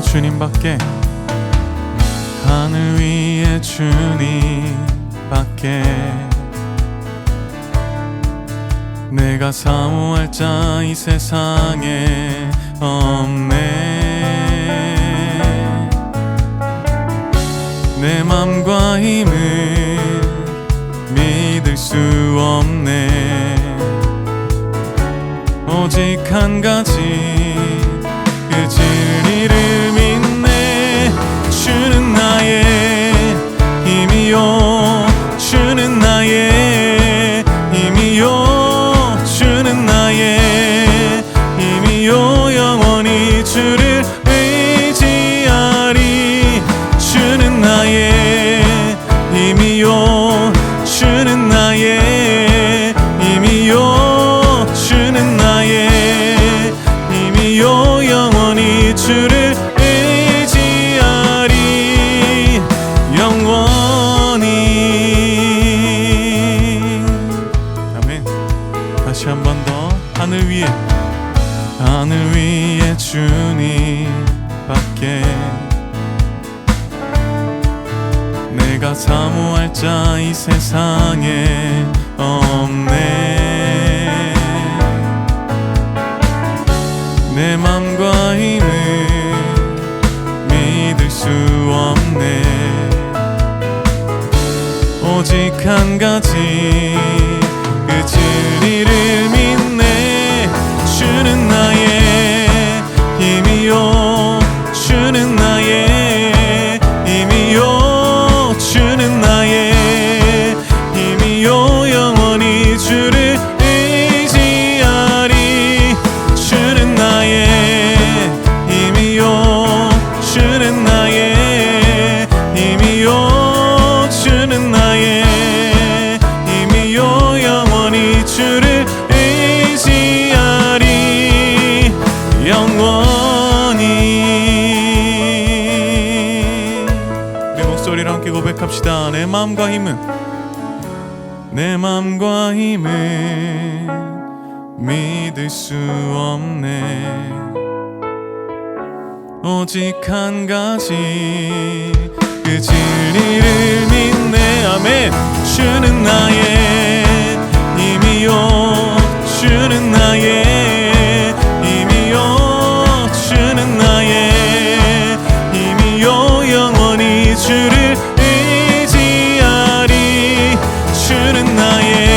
주님밖에 하늘 위에 주님밖에. 내가 사모할 자 이 세상에 없네. 내 맘과 힘을 믿을 수 없네. 오직 한 가지 그 진리를 힘이요 주는 나의 힘이요 주는 나의 힘이요 영원히 주를 의지하리 영원히. 아멘. 다시 한 번 더 하늘 위에 하늘 위에 주님밖에 내가 사모할 자 이 세상에 없네. 내 맘과 힘을 믿을 수 없네. 오직 한 가지 고백합시다 내 마음과 힘은 내 마음과 힘은 믿을 수 없네. 오직 한 가지 그 진리를 믿네. 아멘. 주는 나의 나의